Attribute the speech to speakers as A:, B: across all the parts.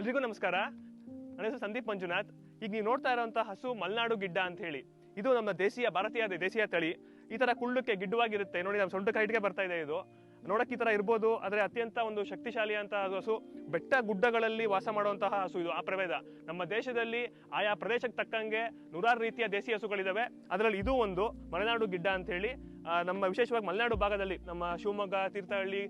A: ಎಲ್ರಿಗೂ ನಮಸ್ಕಾರ. ನನ್ನ ಹೆಸರು ಸಂದೀಪ್ ಮಂಜುನಾಥ್. ಈಗ ನೀವು ನೋಡ್ತಾ ಇರುವಂತ ಹಸು ಮಲ್ನಾಡು ಗಿಡ್ಡ ಅಂತ ಹೇಳಿ ಇದು ನಮ್ಮ ದೇಶೀಯ, ಭಾರತೀಯ ದೇಶೀಯ ತಳಿ. ಈ ತರ ಕುಳ್ಳಕ್ಕೆ ಗಿಡ್ಡವಾಗಿರುತ್ತೆ. ನೋಡಿ, ನಮ್ಮ ಸೊಂಟಕ್ಕೆ ಹೈಟ್ಗೆ ಬರ್ತಾ ಇದೆ ಇದು. ನೋಡಕ್ ಈ ತರ ಇರ್ಬೋದು, ಆದರೆ ಅತ್ಯಂತ ಒಂದು ಶಕ್ತಿಶಾಲಿ ಅಂತ ಹಸು ಬೆಟ್ಟ ಗುಡ್ಡಗಳಲ್ಲಿ ವಾಸ ಮಾಡುವಂತಹ ಹಸು ಇದು, ಆ ಪ್ರಭೇದ. ನಮ್ಮ ದೇಶದಲ್ಲಿ ಆಯಾ ಪ್ರದೇಶಕ್ಕೆ ತಕ್ಕಂಗೆ ನೂರಾರು ರೀತಿಯ ದೇಸಿ ಹಸುಗಳಿದಾವೆ. ಅದರಲ್ಲಿ ಇದು ಒಂದು, ಮಲೆನಾಡು ಗಿಡ್ಡ ಅಂತ ಹೇಳಿ ನಮ್ಮ ವಿಶೇಷವಾಗಿ ಮಲೆನಾಡು ಭಾಗದಲ್ಲಿ ನಮ್ಮ ಶಿವಮೊಗ್ಗ, ತೀರ್ಥಹಳ್ಳಿ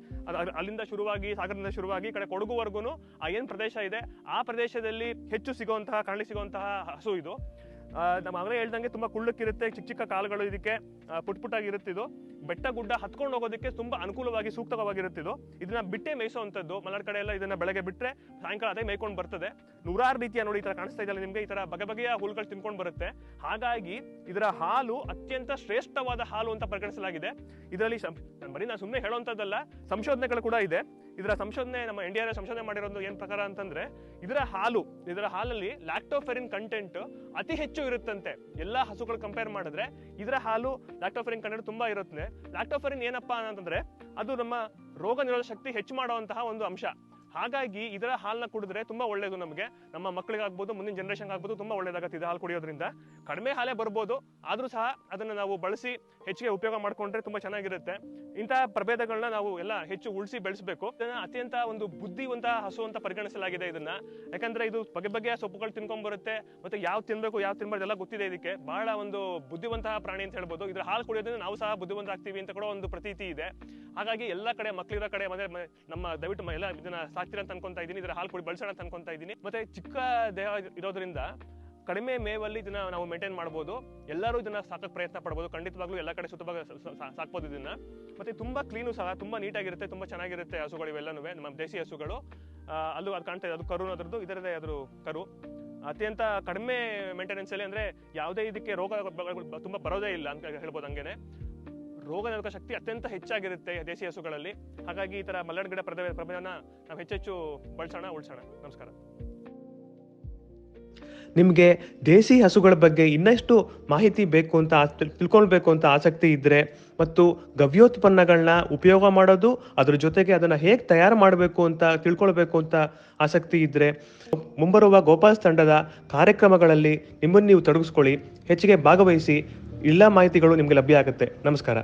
A: ಅಲ್ಲಿಂದ ಶುರುವಾಗಿ, ಸಾಗರದಿಂದ ಶುರುವಾಗಿ ಕಡೆ ಕೊಡಗುವರೆಗೂ ಆ ಏನು ಪ್ರದೇಶ ಇದೆ, ಆ ಪ್ರದೇಶದಲ್ಲಿ ಹೆಚ್ಚು ಸಿಗುವಂತಹ ಕಾಣಲಿ ಸಿಗುವಂತಹ ಹಸು ಇದು. ನಮ್ಮ ಆಗಲೇ ಹೇಳ್ದಂಗೆ ತುಂಬಾ ಕುಳ್ಳಕ್ಕಿರುತ್ತೆ, ಚಿಕ್ಕ ಚಿಕ್ಕ ಕಾಲುಗಳು ಇದಕ್ಕೆ ಪುಟ್ ಪುಟ್ಟಾಗಿರುತ್ತಿದ್ದು ಬೆಟ್ಟ ಗುಡ್ಡ ಹತ್ಕೊಂಡು ಹೋಗೋದಕ್ಕೆ ತುಂಬಾ ಅನುಕೂಲವಾಗಿ ಸೂಕ್ತವಾಗಿರುತ್ತೆ ಇದು ಇದನ್ನ ಬಿಟ್ಟೆ ಮೇಯಿಸುವಂಥದ್ದು ಮಲೆನಾಡು ಕಡೆ ಎಲ್ಲ ಇದನ್ನ ಬೆಳಗ್ಗೆ ಬಿಟ್ಟರೆ ಸಾಯಂಕಾಲ ಅದೇ ಮೇಯ್ಕೊಂಡು ಬರ್ತದೆ. ನೂರಾರು ರೀತಿಯ ನೋಡಿ ಈ ತರ ಕಾಣಿಸ್ತಾ ಇದ್ದಾರೆ ನಿಮ್ಗೆ, ಈ ತರ ಬಗೆ ಬಗೆಯ ಹುಲ್ಗಳು ತಿನ್ಕೊಂಡು ಬರುತ್ತೆ. ಹಾಗಾಗಿ ಇದರ ಹಾಲು ಅತ್ಯಂತ ಶ್ರೇಷ್ಠವಾದ ಹಾಲು ಅಂತ ಪರಿಗಣಿಸಲಾಗಿದೆ. ಇದರಲ್ಲಿ ಬರೀ ನಾನು ಸುಮ್ಮನೆ ಹೇಳುವಂಥದ್ದಲ್ಲ ಸಂಶೋಧನೆಗಳು ಕೂಡ ಇದೆ. ಇದರ ಸಂಶೋಧನೆ, ನಮ್ಮ ಇಂಡಿಯಾದ ಸಂಶೋಧನೆ ಮಾಡಿರೋದು ಏನ್ ಪ್ರಕಾರ ಅಂತಂದ್ರೆ, ಇದರ ಹಾಲು, ಇದರ ಹಾಲಲ್ಲಿ ಲ್ಯಾಕ್ಟೋಫೆರಿನ್ ಕಂಟೆಂಟ್ ಅತಿ ಹೆಚ್ಚು ಇರುತ್ತಂತೆ. ಎಲ್ಲಾ ಹಸುಗಳು ಕಂಪೇರ್ ಮಾಡಿದ್ರೆ, ಇದರ ಹಾಲು ಲ್ಯಾಕ್ಟೋಫೆರಿನ್ ಕಂಟೆಂಟ್ ತುಂಬಾ ಇರುತ್ತೆ. ಲ್ಯಾಕ್ಟೋಫೆರಿನ್ ಏನಪ್ಪಾ ಅಂತಂದ್ರೆ, ಅದು ನಮ್ಮ ರೋಗ ನಿರೋಧಕ ಶಕ್ತಿ ಹೆಚ್ಚು ಮಾಡುವಂತಹ ಒಂದು ಅಂಶ. ಹಾಗಾಗಿ ಇದರ ಹಾಲನ್ನ ಕುಡಿದ್ರೆ ತುಂಬಾ ಒಳ್ಳೇದು ನಮಗೆ. ನಮ್ಮ ಮಕ್ಕಳಿಗಾಗ್ಬೋದು ಮುಂದಿನ ಜನರೇಷನ್ ಆಗ್ಬೋದು ತುಂಬಾ ಒಳ್ಳೇದಾಗುತ್ತೆ, ಇದು ಹಾಲು ಕುಡಿಯೋದ್ರಿಂದ. ಕಡಿಮೆ ಹಾಲೇ ಬರ್ಬೋದು, ಆದರೂ ಸಹ ಅದನ್ನ ನಾವು ಬಳಸಿ ಹೆಚ್ಚಿಗೆ ಉಪಯೋಗ ಮಾಡ್ಕೊಂಡ್ರೆ ತುಂಬಾ ಚೆನ್ನಾಗಿರುತ್ತೆ. ಇಂತಹ ಪ್ರಭೇದಗಳನ್ನ ನಾವು ಎಲ್ಲ ಹೆಚ್ಚು ಉಳಿಸಿ ಬೆಳೆಸಬೇಕು. ಇದನ್ನ ಅತ್ಯಂತ ಒಂದು ಬುದ್ಧಿವಂತ ಹಸು ಅಂತ ಪರಿಗಣಿಸಲಾಗಿದೆ ಇದನ್ನ. ಯಾಕಂದ್ರೆ ಇದು ಬಗೆ ಬಗೆಯ ಸೊಪ್ಪುಗಳು ತಿನ್ಕೊಂಡ್ ಬರುತ್ತೆ ಮತ್ತೆ ಯಾವ ತಿನ್ಬೇಕು, ಯಾವ ತಿನ್ಬಾರ್ದು ಎಲ್ಲ ಗೊತ್ತಿದೆ ಇದಕ್ಕೆ. ಬಹಳ ಒಂದು ಬುದ್ಧಿವಂತ ಪ್ರಾಣಿ ಅಂತ ಹೇಳ್ಬೋದು. ಇದ್ರ ಹಾಲು ಕುಡಿಯೋದ್ರಿಂದ ನಾವು ಸಹ ಬುದ್ಧಿವಂತ ಆಗ್ತೀವಿ ಅಂತ ಕೂಡ ಒಂದು ಪ್ರತೀತಿ ಇದೆ. ಹಾಗಾಗಿ ಎಲ್ಲ ಕಡೆ ಮಕ್ಕಳಿರ ಕಡೆ ಮತ್ತೆ ನಮ್ಮ ದಯವಿಟ್ಟು ಎಲ್ಲ ಇದನ್ನ ಸಾಕ್ತೀರ ಅಂತ ಅನ್ಕೊಂತ ಇದ್ದೀನಿ. ಇದರ ಹಾಲು ಕುಡಿ, ಬಳಸೋಣ ಅಂತ ಅನ್ಕೊಂತ ಇದ್ದೀನಿ. ಮತ್ತೆ ಚಿಕ್ಕ ದೇಹ ಇರೋದ್ರಿಂದ ಕಡಿಮೆ ಮೇವಲ್ಲಿ ಇದನ್ನ ನಾವು ಮೇಂಟೈನ್ ಮಾಡ್ಬೋದು. ಎಲ್ಲರೂ ಇದನ್ನ ಸಾಕಕ್ಕೆ ಪ್ರಯತ್ನ ಪಡ್ಬೋದು. ಖಂಡಿತವಾಗ್ಲೂ ಎಲ್ಲ ಕಡೆ ಸುತ್ತಭಾಗ ಸ- ಸ- ಸಾಕ್ಬೋದು ಇದನ್ನ. ಮತ್ತೆ ತುಂಬಾ ಕ್ಲೀನು ಸಹ, ತುಂಬಾ ನೀಟಾಗಿರುತ್ತೆ, ತುಂಬಾ ಚೆನ್ನಾಗಿರುತ್ತೆ ಹಸುಗಳು ಇವೆಲ್ಲನೂ ನಮ್ಮ ದೇಸಿ ಹಸುಗಳು. ಅಲ್ಲೂ ಅದು ಕಾಣ್ತಾ ಇದೆ, ಅದು ಕರು ಅದರದ್ದು ಇದರದೇ ಅದ್ರ ಕರು. ಅತ್ಯಂತ ಕಡಿಮೆ ಮೇಂಟೆನೆನ್ಸ್ ಅಲ್ಲಿ ಅಂದ್ರೆ ಯಾವುದೇ ಇದಕ್ಕೆ ರೋಗ ತುಂಬಾ ಬರೋದೇ ಇಲ್ಲ ಅಂತ ಹೇಳ್ಬೋದು ಹಂಗೇನೆ. ರೋಗ ನಿರೋಧಕ ಶಕ್ತಿ ಅತ್ಯಂತ ಹೆಚ್ಚಾಗಿರುತ್ತೆ ದೇಸಿ ಹಸುಗಳಲ್ಲಿ. ಹಾಗಾಗಿ ಈ ತರ ಮಲೆನಾಡು ಗಿಡ ಪ್ರಭೇದನ ನಾವು ಹೆಚ್ಚೆಚ್ಚು ಬಳಸೋಣ, ಉಳಿಸೋಣ. ನಮಸ್ಕಾರ.
B: ನಿಮಗೆ ದೇಸಿ ಹಸುಗಳ ಬಗ್ಗೆ ಇನ್ನಷ್ಟು ಮಾಹಿತಿ ಬೇಕು ಅಂತ ತಿಳ್ಕೊಳ್ಬೇಕು ಅಂತ ಆಸಕ್ತಿ ಇದ್ದರೆ ಮತ್ತು ಗವ್ಯೋತ್ಪನ್ನಗಳನ್ನ ಉಪಯೋಗ ಮಾಡೋದು, ಅದರ ಜೊತೆಗೆ ಅದನ್ನು ಹೇಗೆ ತಯಾರು ಮಾಡಬೇಕು ಅಂತ ತಿಳ್ಕೊಳ್ಬೇಕು ಅಂತ ಆಸಕ್ತಿ ಇದ್ದರೆ ಮುಂಬರುವ ಗೋಪಾಲ್ಸ್ ತಂಡದ ಕಾರ್ಯಕ್ರಮಗಳಲ್ಲಿ ನಿಮ್ಮನ್ನು ನೀವು ತೊಡಗಿಸ್ಕೊಳ್ಳಿ. ಹೆಚ್ಚಿಗೆ ಭಾಗವಹಿಸಿ, ಎಲ್ಲ ಮಾಹಿತಿಗಳು ನಿಮಗೆ ಲಭ್ಯ ಆಗುತ್ತೆ. ನಮಸ್ಕಾರ.